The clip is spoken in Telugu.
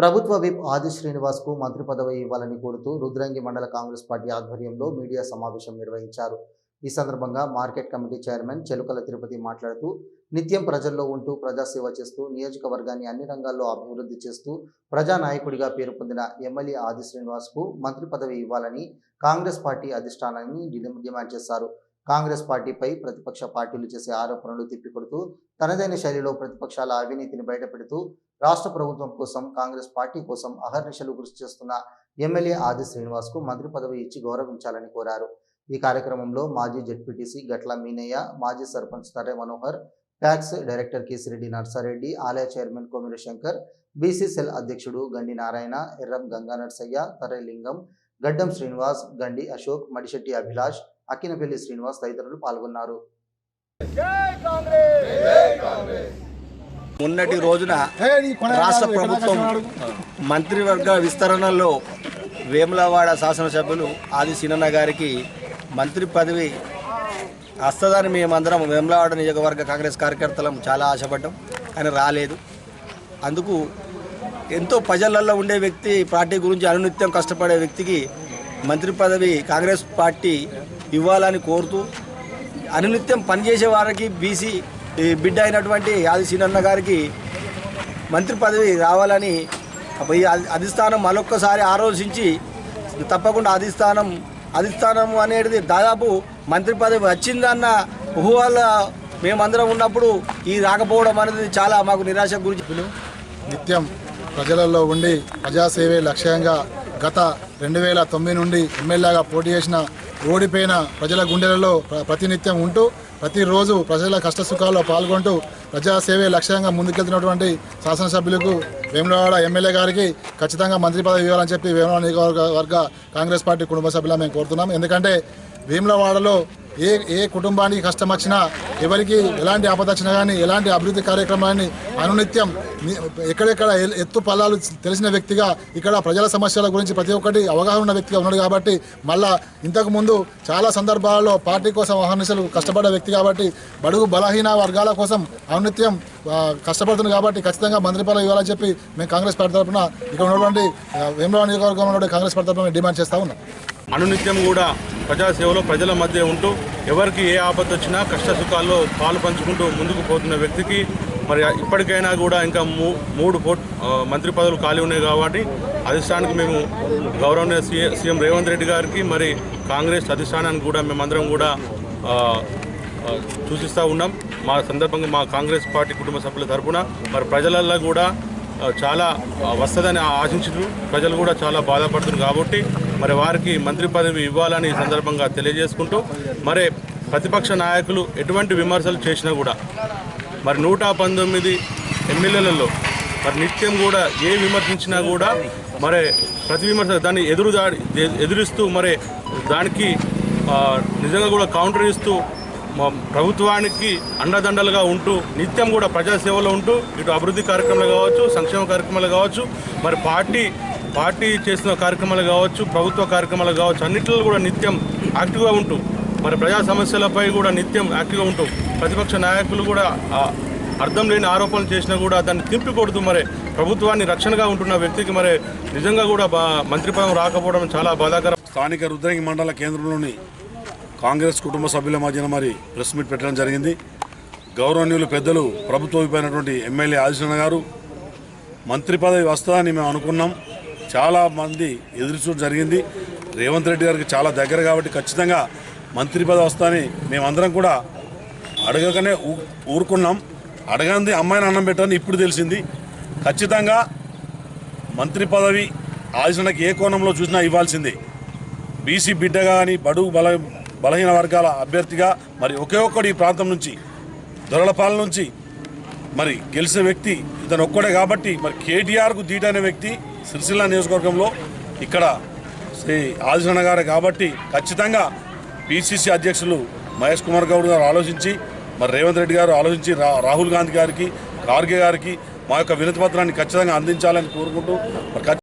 ప్రభుత్వ విప్ ఆది శ్రీనివాస్కు మంత్రి పదవి ఇవ్వాలని కోరుతూ రుద్రంగి మండల కాంగ్రెస్ పార్టీ ఆధ్వర్యంలో మీడియా సమావేశం నిర్వహించారు. ఈ సందర్భంగా market committee chairman Chelukala Tirupati మాట్లాడుతూ నిత్యం ప్రజల్లో ఉంటూ ప్రజాసేవ చేస్తూ నియోజకవర్గాన్ని అన్ని రంగాల్లో అభివృద్ధి చేస్తూ ప్రజానాయకుడిగా పేరు పొందిన ఎమ్మెల్యే ఆది శ్రీనివాస్కు మంత్రి పదవి ఇవ్వాలని కాంగ్రెస్ పార్టీ అధిష్టానాన్ని డిమాండ్ డిమాండ్ చేశారు. కాంగ్రెస్ పార్టీపై ప్రతిపక్ష పార్టీలు చేసే ఆరోపణలు తిప్పికొడుతూ తనదైన శైలిలో ప్రతిపక్షాల అవినీతిని బయటపెడుతూ రాష్ట్ర ప్రభుత్వం కోసం కాంగ్రెస్ పార్టీ కోసం అహర్నిశలు కృషి చేస్తున్న ఎమ్మెల్యే ఆది శ్రీనివాస్కు మంత్రి పదవి ఇచ్చి గౌరవించాలని కోరారు. ఈ కార్యక్రమంలో మాజీ జడ్పీటీసీ గట్ల మీనయ్య మాజీ సర్పంచ్ తరే మనోహర్ ప్యాక్స్ డైరెక్టర్ కేసిరెడ్డి నర్సారెడ్డి ఆలయ చైర్మన్ కోమిర శంకర్ బీసీసెల్ అధ్యక్షుడు గండి నారాయణ ఎర్రం గంగా నర్సయ్య తరే లింగం గడ్డం శ్రీనివాస్ గండి అశోక్ మడిశెట్టి అభిలాష్ అక్కినపల్లి శ్రీనివాస్ తదితరులు పాల్గొన్నారు. మొన్నటి రోజున రాష్ట్ర ప్రభుత్వం మంత్రివర్గ విస్తరణలో వేములవాడ శాసనసభ్యులు ఆది సినన్న గారికి మంత్రి పదవి వస్తుందని మేమందరం వేములవాడ నియోజకవర్గ కాంగ్రెస్ కార్యకర్తలం చాలా ఆశపడ్డాం కానీ రాలేదు. అందుకు ఎంతో ప్రజలలో ఉండే వ్యక్తి పార్టీ గురించి అనునిత్యం కష్టపడే వ్యక్తికి మంత్రి పదవి కాంగ్రెస్ పార్టీ ఇవ్వాలని కోరుతూ అనునిత్యం పనిచేసే వారికి బీసీ ఈ బిడ్డ అయినటువంటి ఆది సీనన్న గారికి మంత్రి పదవి రావాలని ఈ అధిష్టానం మరొక్కసారి ఆలోచించి తప్పకుండా అధిష్టానం అధిష్టానం అనేది దాదాపు మంత్రి పదవి వచ్చిందన్న ఊహల మేమందరం ఉన్నప్పుడు ఈ రాకపోవడం అనేది చాలా మాకు నిరాశ గురించి నిత్యం ప్రజలలో ఉండి ప్రజాసేవే లక్ష్యంగా గత రెండు వేల తొమ్మిది నుండి ఎమ్మెల్యేగా పోటీ చేసిన ఓడిపోయిన ప్రజల గుండెలలో ప్ర- ప్రతినిత్యం ఉంటూ ప్రతిరోజు ప్రజల కష్ట సుఖాల్లో పాల్గొంటూ ప్రజాసేవే లక్ష్యంగా ముందుకెళ్తున్నటువంటి శాసనసభ్యులకు వేములవాడ ఎమ్మెల్యే గారికి ఖచ్చితంగా మంత్రి పదవి ఇవ్వాలని చెప్పి వేములవాడ నియోజకవర్గ కాంగ్రెస్ పార్టీ కుటుంబ సభ్యులా మేము కోరుతున్నాం. ఎందుకంటే వేములవాడలో ఏ ఏ కుటుంబానికి కష్టం వచ్చినా ఎవరికి ఎలాంటి ఆపద వచ్చినా కానీ ఎలాంటి అభివృద్ధి కార్యక్రమాన్ని అనునిత్యం ఎక్కడెక్కడ ఎత్తు పల్లాలు తెలిసిన వ్యక్తిగా ఇక్కడ ప్రజల సమస్యల గురించి ప్రతి ఒక్కటి అవగాహన ఉన్న వ్యక్తిగా ఉన్నాడు కాబట్టి మళ్ళా ఇంతకు ముందు చాలా సందర్భాల్లో పార్టీ కోసం అహర్నిశలు కష్టపడ్డ వ్యక్తి కాబట్టి బడుగు బలహీన వర్గాల కోసం అనునిత్యం కష్టపడుతుంది కాబట్టి ఖచ్చితంగా మంత్రి పదవి ఇవ్వాలని చెప్పి మేము కాంగ్రెస్ పార్టీ తరఫున ఇక్కడ ఉన్నటువంటి వేమరావు నియోజకవర్గంలో ఉన్నటువంటి కాంగ్రెస్ పార్టీ తరఫున డిమాండ్ చేస్తా ఉన్నాం. అనునిత్యం కూడా ప్రజాసేవలో ప్రజల మధ్య ఉంటూ ఎవరికి ఏ ఆపద వచ్చినా కష్ట సుఖాల్లో పాలు పంచుకుంటూ ముందుకు పోతున్న వ్యక్తికి మరి ఇప్పటికైనా కూడా ఇంకా మూ మూడు మంత్రి పదవులు ఖాళీ ఉన్నాయి కాబట్టి అధిష్టానానికి మేము గౌరవనీయ సీఎం సీఎం రేవంత్ రెడ్డి గారికి మరి కాంగ్రెస్ అధిష్టానానికి కూడా మేమందరం కూడా సూచిస్తూ ఉన్నాం. మా సందర్భంగా మా కాంగ్రెస్ పార్టీ కుటుంబ సభ్యుల తరఫున మరి ప్రజలల్లో కూడా చాలా ఆ, వస్తుందని ఆశించారు ప్రజలు కూడా చాలా బాధపడుతున్నారు కాబట్టి మరి వారికి మంత్రి పదవి ఇవ్వాలని ఈ సందర్భంగా తెలియజేసుకుంటూ మరి ప్రతిపక్ష నాయకులు ఎటువంటి విమర్శలు చేసినా కూడా మరి నూట పంతొమ్మిది ఎమ్మెల్యేలలో మరి నిత్యం కూడా ఏ విమర్శించినా కూడా మరి ప్రతి విమర్శ దాన్ని ఎదురు దాడి ఎదురిస్తూ మరి దానికి నిజంగా కూడా కౌంటర్ ఇస్తూ మా ప్రభుత్వానికి అండదండలుగా ఉంటూ నిత్యం కూడా ప్రజాసేవలో ఉంటూ ఇటు అభివృద్ధి కార్యక్రమాలు కావచ్చు సంక్షేమ కార్యక్రమాలు కావచ్చు మరి పార్టీ పార్టీ చేసిన కార్యక్రమాలు కావచ్చు ప్రభుత్వ కార్యక్రమాలు కావచ్చు అన్నింటిలో కూడా నిత్యం యాక్టివ్గా ఉంటూ మరి ప్రజా సమస్యలపై కూడా నిత్యం యాక్టివ్గా ఉంటూ ప్రతిపక్ష నాయకులు కూడా అర్థం లేని ఆరోపణలు చేసినా కూడా దాన్ని తిప్పి కొడుతూ మరి ప్రభుత్వాన్ని రక్షణగా ఉంటున్న వ్యక్తికి మరి నిజంగా కూడా మంత్రి పదం రాకపోవడం చాలా బాధాకరం. స్థానిక రుద్రంగి మండల కేంద్రంలోని కాంగ్రెస్ కుటుంబ సభ్యుల మధ్యన మరి ప్రెస్ మీట్ పెట్టడం జరిగింది. గౌరవనీయులు పెద్దలు ప్రభుత్వం అయిపోయినటువంటి ఎమ్మెల్యే ఆదిశన గారు మంత్రి పదవి వస్తుందని మేము అనుకున్నాం. చాలా మంది ఎదురుచూడు జరిగింది. రేవంత్ రెడ్డి గారికి చాలా దగ్గర కాబట్టి ఖచ్చితంగా మంత్రి పదవి వస్తుందని మేమందరం కూడా అడగకనే ఊ- ఊరుకున్నాం. అడగంది అమ్మాయిని అన్నం పెట్టని ఇప్పుడు తెలిసింది. ఖచ్చితంగా మంత్రి పదవి ఆదిశనకి ఏ కోణంలో చూసినా ఇవ్వాల్సిందే. బీసీ బిడ్డగా కానీ బడుగు బల బలహీన వర్గాల అభ్యర్థిగా మరి ఒకే ఒక్కడు ఈ ప్రాంతం నుంచి దొరలపాల నుంచి మరి గెలిచిన వ్యక్తి ఇతను ఒక్కడే కాబట్టి మరి కేటీఆర్కు దీటైన వ్యక్తి సిరిసిల్ల నియోజకవర్గంలో ఇక్కడ శ్రీ ఆదిశన్న గారు కాబట్టి ఖచ్చితంగా పిసిసి అధ్యక్షులు మహేష్ కుమార్ గౌడ్ గారు ఆలోచించి మరి రేవంత్ రెడ్డి గారు ఆలోచించి రాహుల్ గాంధీ గారికి ఖార్గే గారికి మా యొక్క వినతి పత్రాన్ని ఖచ్చితంగా అందించాలని కోరుకుంటూ మరి